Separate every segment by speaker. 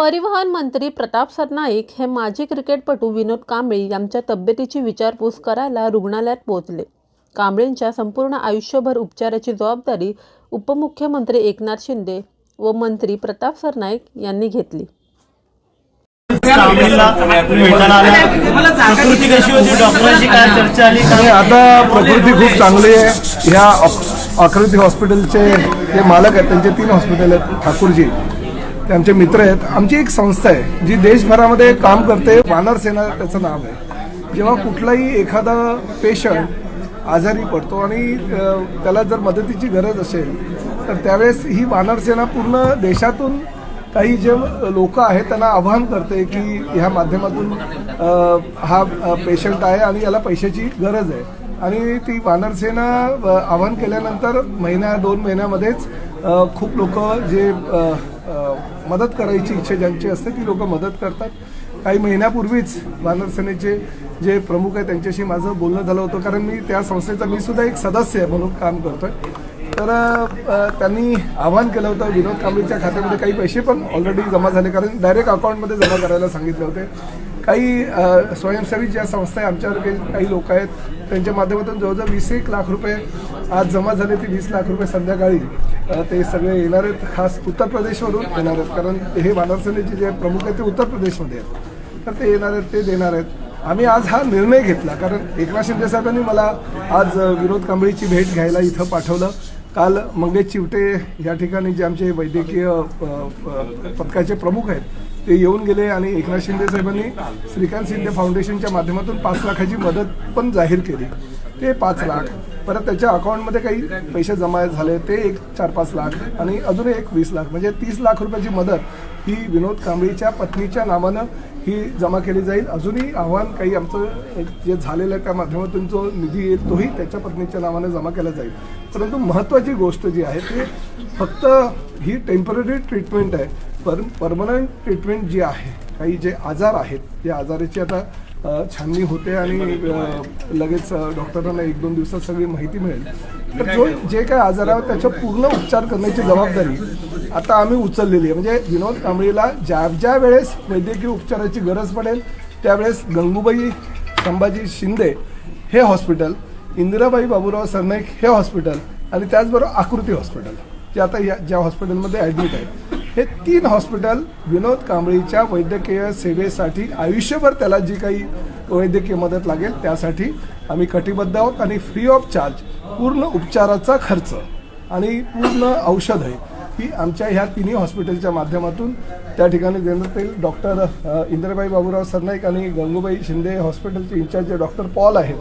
Speaker 1: परिवहन मंत्री प्रताप सरनाईक हे माजी क्रिकेटपटू विनोद कांबळे यांच्या तब्येतीची विचारपूस करायला रुग्णालयात पोहोचले. कांबळेंच्या संपूर्ण आयुष्यभर उपचाराची जबाबदारी उपमुख्यमंत्री एकनाथ शिंदे व मंत्री प्रताप सरनाईक यांनी घेतली.
Speaker 2: कांबळेला भेटायला आला. प्रकृती कशी होती? डॉक्टरांशी काय चर्चा आली?
Speaker 3: आणि आता प्रकृती खूप चांगली आहे. ह्या अक- आकृती हॉस्पिटलचे जे मालक आहेत त्यांचे तीन हॉस्पिटल आहेत ठाकूरजी. ते आमचे मित्र आहेत. आमची एक संस्था आहे जी देशभरामध्ये काम करते. वानर सेना त्याचं नाव आहे. जेव्हा कुठलाही एखादा पेशंट आजारी पडतो आणि त्याला जर मदतीची गरज असेल तर त्यावेळेस ही वानर सेना पूर्ण देशातून काही जे लोक आहेत त्यांना आव्हान करते की ह्या माध्यमातून हा पेशंट आहे आणि याला पैशाची गरज आहे. आणि ती वानरसेना अ, आवाहन केल्यानंतर महिन्या दोन महिन्यामध्येच खूप लोक जे मदत करायची इच्छा ज्यांची असते ती लोक मदत करतात. काही महिन्यापूर्वीच वानरसेनेचे जे प्रमुख आहेत त्यांच्याशी माझं बोलणं झालं होतं. कारण मी त्या संस्थेचा मी सुद्धा एक सदस्य आहे म्हणून काम करतोय. तर त्यांनी आवाहन केलं होतं विनोद कांबळीच्या खात्यामध्ये काही पैसे पण ऑलरेडी जमा झाले. कारण डायरेक्ट अकाउंटमध्ये जमा करायला सांगितले होते. काही स्वयंसेवी ज्या संस्था आहे आमच्यावर काही काही लोक आहेत त्यांच्या माध्यमातून जवळजवळ वीस एक लाख रुपये आज जमा झाले. ते वीस लाख रुपये संध्याकाळी ते सगळे येणार आहेत खास उत्तर प्रदेशवरून येणार आहेत. कारण हे वानरसेनेचे जे प्रमुख आहेत ते उत्तर प्रदेशमध्ये आहेत. तर ते येणार आहेत ते देणार आहेत. आम्ही आज हा निर्णय घेतला. कारण एकनाथ शिंदे साहेबांनी मला आज विनोद कांबळीची भेट घ्यायला इथं पाठवलं. काल मंगेश चिवटे या ठिकाणी जे आमचे वैद्यकीय पथकाचे प्रमुख आहेत ते येऊन गेले आणि एकनाथ शिंदे साहेबांनी श्रीकांत शिंदे फाउंडेशनच्या माध्यमातून पाच लाखाची मदत पण जाहीर केली. ते पाच लाख. परत त्याच्या अकाउंटमध्ये काही पैसे जमा झाले ते एक चार पाच लाख आणि अजून एक वीस लाख. म्हणजे तीस लाख रुपयाची मदत ही विनोद कांबळीच्या पत्नीच्या नावानं ही जमा केली जाईल. अजूनही आव्हान काही आमचं जे झालेलं आहे त्या माध्यमातून जो निधी येईल तोही त्याच्या पत्नीच्या नावाने जमा केला जाईल. परंतु महत्त्वाची गोष्ट जी आहे ती फक्त ही टेंपररी ट्रीटमेंट आहे पर परमनंट ट्रीटमेंट जी आहे काही जे आजार आहेत या आजाराची आता छाननी होते आणि लगेच डॉक्टरांना एक दोन दिवसात सगळी माहिती मिळेल. तर जो जे काय आजार आहे त्याच्या पूर्ण उपचार करण्याची जबाबदारी आता आम्ही उचललेली आहे. म्हणजे विनोद कांबळीला ज्या ज्या वेळेस वैद्यकीय उपचाराची गरज पडेल त्यावेळेस गंगूबाई संभाजी शिंदे हे हॉस्पिटल इंदिराबाई बाबूराव सरनाईक हे हॉस्पिटल आणि त्याचबरोबर आकृती हॉस्पिटल जे आता या ज्या हॉस्पिटलमध्ये ॲडमिट आहे हे तीन हॉस्पिटल विनोद कांबळीच्या वैद्यकीय सेवेसाठी आयुष्यभर त्याला जी काही वैद्यकीय मदत लागेल त्यासाठी आम्ही कटिबद्ध आहोत आणि फ्री ऑफ चार्ज पूर्ण उपचाराचा खर्च आणि पूर्ण औषध आहे ही आमच्या ह्या तिन्ही हॉस्पिटलच्या माध्यमातून त्या ठिकाणी देण्यात येईल. डॉक्टर इंद्रबाई बाबूराव सरनाईक आणि गंगूबाई शिंदे हॉस्पिटलचे इन्चार्ज डॉक्टर पॉल आहेत.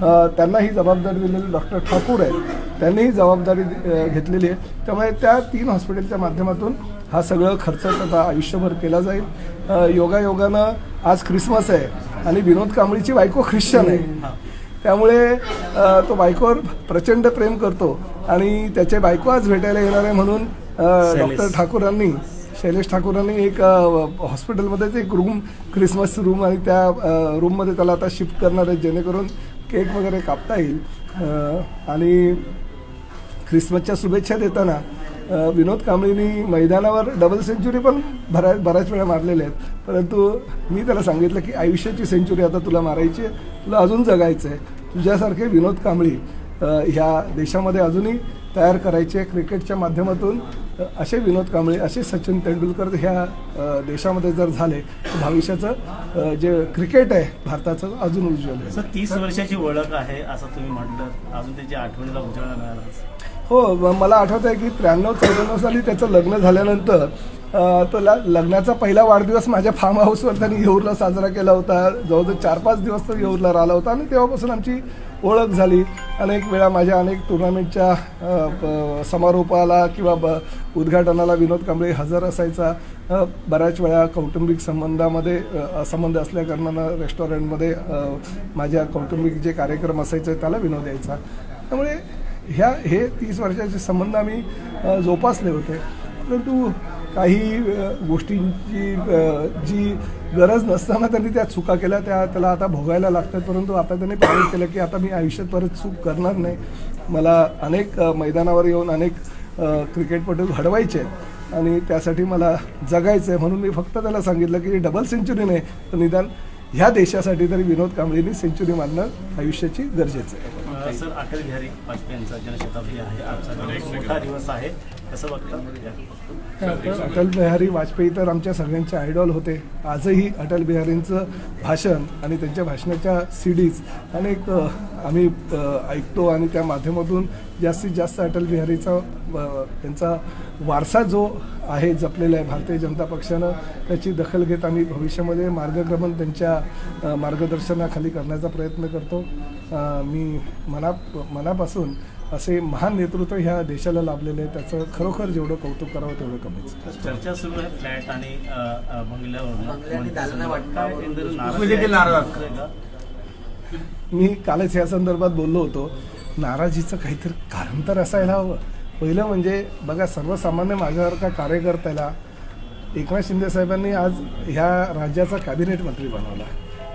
Speaker 3: त्यांना ही जबाबदारी दिलेली डॉक्टर ठाकूर आहेत. त्यांनी ही जबाबदारी घेतलेली आहे. त्यामुळे त्या तीन हॉस्पिटलच्या माध्यमातून हा सगळं खर्च त्याचा आयुष्यभर केला जाईल. योगायोगानं आज ख्रिसमस आहे आणि विनोद कांबळीची बायको ख्रिश्चन आहे. त्यामुळे तो बायकोवर प्रचंड प्रेम करतो आणि त्याचे बायको आज भेटायला येणार आहे म्हणून डॉक्टर ठाकूरांनी शैलेश ठाकूरांनी एक हॉस्पिटलमध्येच एक रूम क्रिसमस रूम आणि त्या रूममध्ये त्याला आता शिफ्ट करणार आहे जेणेकरून केक वगैरे कापता येईल. आणि ख्रिसमसच्या शुभेच्छा देताना विनोद कांबळीनी मैदानावर डबल सेंचुरी पण भरा बऱ्याच वेळा मारलेल्या आहेत. परंतु मी त्याला सांगितलं की आयुष्याची सेंचुरी आता तुला मारायची आहे तुला अजून जगायचं आहे तुझ्यासारखे विनोद कांबळी ह्या देशामध्ये अजूनही तयार करायचे क्रिकेटच्या माध्यमातून असे विनोद कांबळे असे सचिन तेंडुलकर ह्या देशामध्ये जर झाले तर भविष्याचं जे क्रिकेट आहे भारताचं अजून उज्ज्वल आहे.
Speaker 2: सर तीस वर्षाची ओळख आहे असं तुम्ही म्हटलं. अजून त्याची आठवणीला उजाळा मिळाला.
Speaker 3: हो मला आठवत आहे की त्र्याण्णव चौऱ्याण्णव साली त्याचं लग्न झाल्यानंतर तो ल लग्नाचा पहिला वाढदिवस माझ्या फार्म हाऊसवर त्यांनी येऊरला साजरा केला होता. जवळजवळ चार पाच दिवस तो येऊरला राहिला होता आणि तेव्हापासून आमची ओळख झाली. अनेक वेळा माझ्या अनेक टुर्नामेंटच्या समारोपाला किंवा ब उद्घाटनाला विनोद कांबळे हजर असायचा. बऱ्याच वेळा कौटुंबिक संबंधामध्ये संबंध असल्याकारणानं रेस्टॉरंटमध्ये माझ्या कौटुंबिक जे कार्यक्रम असायचे त्याला विनोद यायचा. त्यामुळे ह्या हे तीस वर्षाचे संबंध आम्ही जोपासले होते. परंतु काही गोष्टींची जी गरज नसताना त्यांनी त्या चुका केल्या त्या त्याला आता भोगायला लागतात. परंतु आता त्यांनी प्रॉमिस केलं की आता मी आयुष्यात परत चूक करणार नाही. मला अनेक मैदानावर येऊन अनेक क्रिकेटपटू घडवायचे आहेत. आणि त्यासाठी मला जगायचं आहे. म्हणून मी फक्त त्याला सांगितलं की डबल सेंचुरी नाही तर निदान ह्या देशासाठी तरी विनोद कांबळेंनी सेंचुरी मारणं आयुष्याची गरजेचं आहे.
Speaker 2: सर अटल बिहारी वाजपेयींचा जनशताब्दी आहे. आजचा दिवस आहे. कसं बघता.
Speaker 3: अटल बिहारी वाजपेयी तर आमच्या सगळ्यांचे आयडॉल होते. आजही अटल बिहारींचं भाषण आणि त्यांच्या भाषणाच्या सीडीज अनेक आम्ही ऐकतो आणि त्या माध्यमातून जास्तीत जास्त अटल बिहारीचा त्यांचा वारसा जो आहे जपलेला आहे भारतीय जनता पक्षानं त्याची दखल घेत आम्ही भविष्यामध्ये मार्गक्रमण त्यांच्या मार्गदर्शनाखाली करण्याचा प्रयत्न करतो. मी मना मनापासून असे महान नेतृत्व ह्या देशाला लाभलेले आहे त्याचं खरोखर जेवढं कौतुक करावं तेवढं कमीच.
Speaker 2: चर्चा सुरू आहे फ्लॅट आणि. का?
Speaker 3: मी कालच या संदर्भात बोललो होतो नाराजीचं काहीतरी कारण तर असायला हवं. पहिलं म्हणजे बघा सर्वसामान्य माझ्यासारखा कार्यकर्त्याला एकनाथ शिंदे साहेबांनी आज ह्या राज्याचा कॅबिनेट मंत्री बनवला.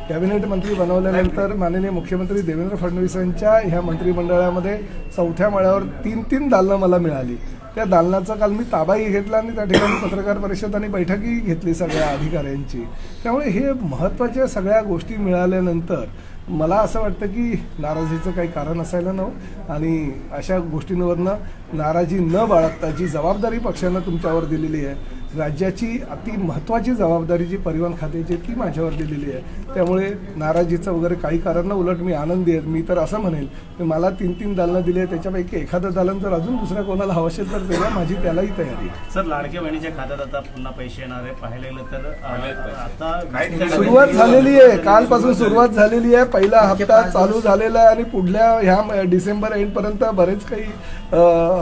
Speaker 3: कॅबिनेट मंत्री बनवल्यानंतर माननीय मुख्यमंत्री देवेंद्र फडणवीसांच्या ह्या मंत्रिमंडळामध्ये चौथ्या माळ्यावर तीन तीन दालनं मला मिळाली. त्या दालनाचा काल मी ताबाही घेतला आणि त्या ठिकाणी पत्रकार परिषद आणि बैठकही घेतली सगळ्या अधिकाऱ्यांची. त्यामुळे हे महत्त्वाच्या सगळ्या गोष्टी मिळाल्यानंतर मला असं वाटतं की नाराजीचं काही कारण असायला नव्हतं आणि अशा गोष्टींवरनं नाराजी न बाळगता जी जबाबदारी पक्षानं तुमच्यावर दिलेली आहे राज्याची अति महत्त्वाची जबाबदारी जी परिवहन खात्याची आहे, ती माझ्यावर दिलेली आहे. त्यामुळे नाराजीचं वगैरे काही कारण न उलट मी आनंदी आहे. मी तर असं म्हणेल की मला तीन तीन दालनं दिली आहे त्याच्यापैकी एखादं दालन जर अजून दुसऱ्या कोणाला हवं असेल तर तेव्हा माझी त्यालाही तयारी आहे.
Speaker 2: सर लाडक्या बहिणीच्या खात्यात आता पुन्हा पैसे येणार आहे. पाहायला गेलं तर आता
Speaker 3: सुरुवात झालेली आहे. कालपासून सुरुवात झालेली आहे. पहिला हप्ता चालू झालेला आहे आणि पुढल्या ह्या डिसेंबर एंडपर्यंत बरेच काही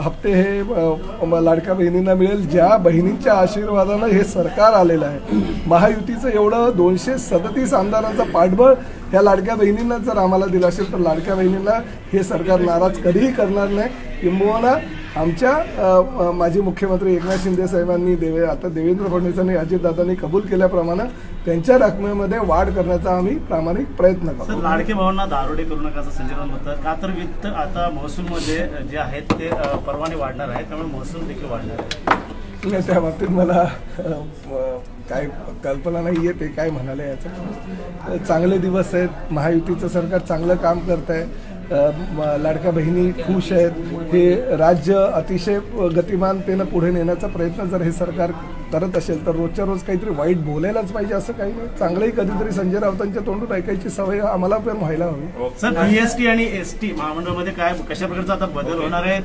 Speaker 3: हप्ते हे लाडक्या बहिणींना मिळेल. ज्या बहिणींच्या आशीर्वादानं हे सरकार आलेलं आहे. महायुतीचं एवढं दोनशे सदतीस आमदारांचं पाठबळ ह्या लाडक्या बहिणींना जर आम्हाला दिलं असेल तर लाडक्या बहिणींना हे सरकार नाराज कधीही करणार नाही. किंबहुना आमच्या माजी मुख्यमंत्री एकनाथ शिंदे साहेबांनी देवे आता देवेंद्र फडणवीसांनी अजितदादांनी कबूल केल्याप्रमाणे त्यांच्या रकमेमध्ये वाढ करण्याचा आम्ही प्रामाणिक प्रयत्न करतो.
Speaker 2: लाडके भावांना दारोडे करू नका असं संजय म्हणतात. का तर वित्त आता महसूलमध्ये जे आहेत ते परवाने वाढणार आहे त्यामुळे महसूल देखील वाढणार आहे
Speaker 3: नाही, त्या बाबतीत मला काय कल्पना नाही आहे ते काय म्हणाले याचं. चांगले दिवस आहेत महायुतीचं सरकार चांगलं काम करत आहे लाडक्या बहिणी खुश आहेत. हे राज्य अतिशय गतिमानतेनं पुढे नेण्याचा प्रयत्न जर हे सरकार करत असेल तर रोजच्या रोज काहीतरी वाईट बोलायलाच पाहिजे असं काही नाही. चांगलंही कधीतरी संजय राऊतांच्या तोंडून ऐकायची सवय आम्हाला पण व्हायला हवी.
Speaker 2: सर बीएसटी आणि एस टी महामंडळामध्ये काय कशा प्रकारचा आता बदल होणार आहे?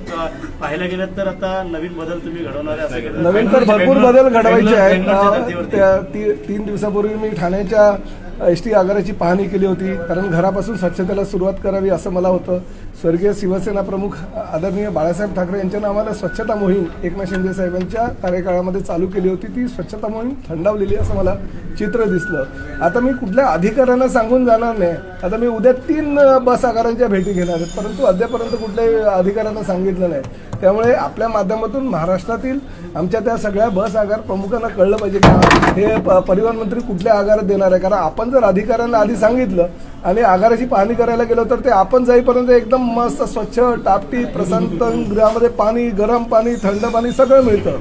Speaker 2: पाहायला गेलं तर आता नवीन बदल तुम्ही घडवणार आहे.
Speaker 3: नवीन तर भरपूर बदल घडवायचे आहेत. तीन दिवसापूर्वी मी ठाण्याच्या एस टी आगाराची पाहणी केली होती. कारण घरापासून स्वच्छतेला सुरुवात करावी असं मला होतं. स्वर्गीय शिवसेना प्रमुख आदरणीय बाळासाहेब ठाकरे यांच्या नावानं स्वच्छता मोहीम एकनाथ शिंदे साहेबांच्या कार्यकाळामध्ये चालू केली होती. ती स्वच्छता मोहीम थंडावलेली असं मला चित्र दिसलं. आता मी कुठल्या अधिकाऱ्यांना सांगून जाणार नाही. आता मी उद्या तीन बस आगारांच्या भेटी घेणार आहेत परंतु अद्यापर्यंत कुठल्याही अधिकाऱ्यांना सांगितलं नाही. त्यामुळे आपल्या माध्यमातून महाराष्ट्रातील आमच्या त्या सगळ्या बस आगार प्रमुखांना कळलं पाहिजे की हे प- परिवहन मंत्री कुठल्या आगारात देणार आहे. कारण आपण जर अधिकाऱ्यांना आधी सांगितलं आणि आगाराची पाहणी करायला गेलो तर ते आपण जाईपर्यंत एकदम मस्त स्वच्छ टापटी प्रशांत गृहामध्ये पाणी गरम पाणी थंड पाणी सगळं मिळतं.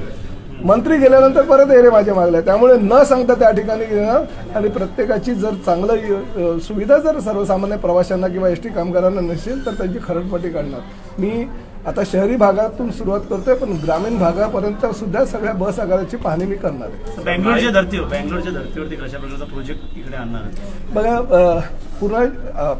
Speaker 3: मंत्री गेल्यानंतर परत एरे माझ्या मागल्या. त्यामुळे न सांगता त्या ठिकाणी घेणार आणि प्रत्येकाची जर चांगलं सुविधा जर सर्वसामान्य प्रवाशांना किंवा एस टी कामगारांना नसेल तर त्यांची खरडपट्टी काढणार. मी आता शहरी भागातून सुरुवात करतोय पण ग्रामीण भागापर्यंत सुद्धा सगळ्या बस आगाराची पाहणी मी करणार आहे.
Speaker 2: बेंगलोरच्या धर्तीवर बेंगलोरच्या धर्तीवरती कशा प्रकारचा प्रोजेक्ट इकडे आणणार आहे?
Speaker 3: बघा पूर्ण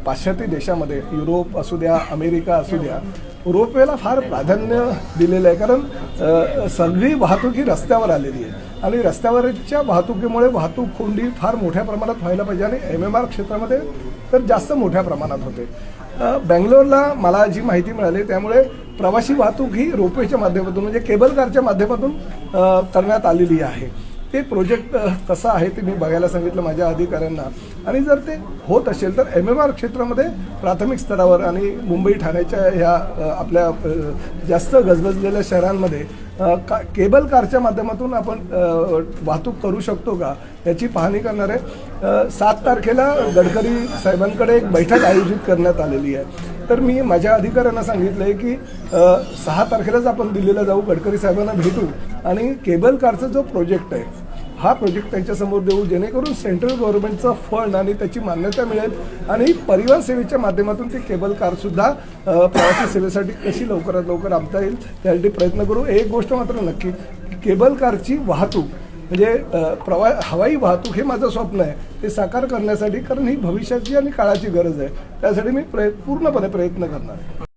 Speaker 3: पाश्चात्य देशामध्ये युरोप असू द्या अमेरिका असू द्या रोपवेला फार प्राधान्य दिलेलं आहे. कारण सगळी वाहतूक ही रस्त्यावर आलेली आहे. आणि रस्त्यावरच्या वाहतुकीमुळे वाहतूक कोंडी फार मोठ्या प्रमाणात व्हायला पाहिजे आणि एम एम आर क्षेत्रामध्ये तर जास्त मोठ्या प्रमाणात होते. बँगलोरला मला जी माहिती मिळाली त्यामुळे प्रवासी वाहतूक ही रोपवेच्या माध्यमातून म्हणजे केबल कारच्या माध्यमातून करण्यात आलेली आहे. ते प्रोजेक्ट कसं आहे ते मी बघायला सांगितलं माझ्या अधिकाऱ्यांना. आणि जर ते होत असेल तर एम एम आर क्षेत्रामध्ये प्राथमिक स्तरावर आणि मुंबई ठाण्याच्या ह्या आपल्या जास्त गजबजलेल्या शहरांमध्ये का केबल कारच्या माध्यमातून आपण वाहतूक करू शकतो का याची पाहणी करणार आहे सात तारखेला गडकरी साहेबांकडे एक बैठक आयोजित करण्यात आलेली आहे. तर मी माझ्या अधिकाऱ्यांना सांगितलं आहे की सहा तारखेलाच आपण दिल्लीला जाऊ गडकरी साहेबांना भेटू आणि केबल कारचा जो प्रोजेक्ट आहे हा प्रोजेक्ट त्यांच्यासमोर देऊ जेणेकरून सेंट्रल गव्हर्नमेंटचा फंड आणि त्याची मान्यता मिळेल. आणि परिवार सेवेच्या माध्यमातून ती केबल कारसुद्धा प्रवासी सेवेसाठी कशी लवकरात लवकर आणता येईल त्यासाठी प्रयत्न करू. एक गोष्ट मात्र नक्की केबल कारची वाहतूक म्हणजे प्रवा हवाई वाहतूक हे माझं स्वप्न आहे. ते साकार करण्यासाठी कारण ही भविष्याची आणि काळाची गरज आहे. त्यासाठी मी प्रय पूर्णपणे प्रयत्न करणार आहे.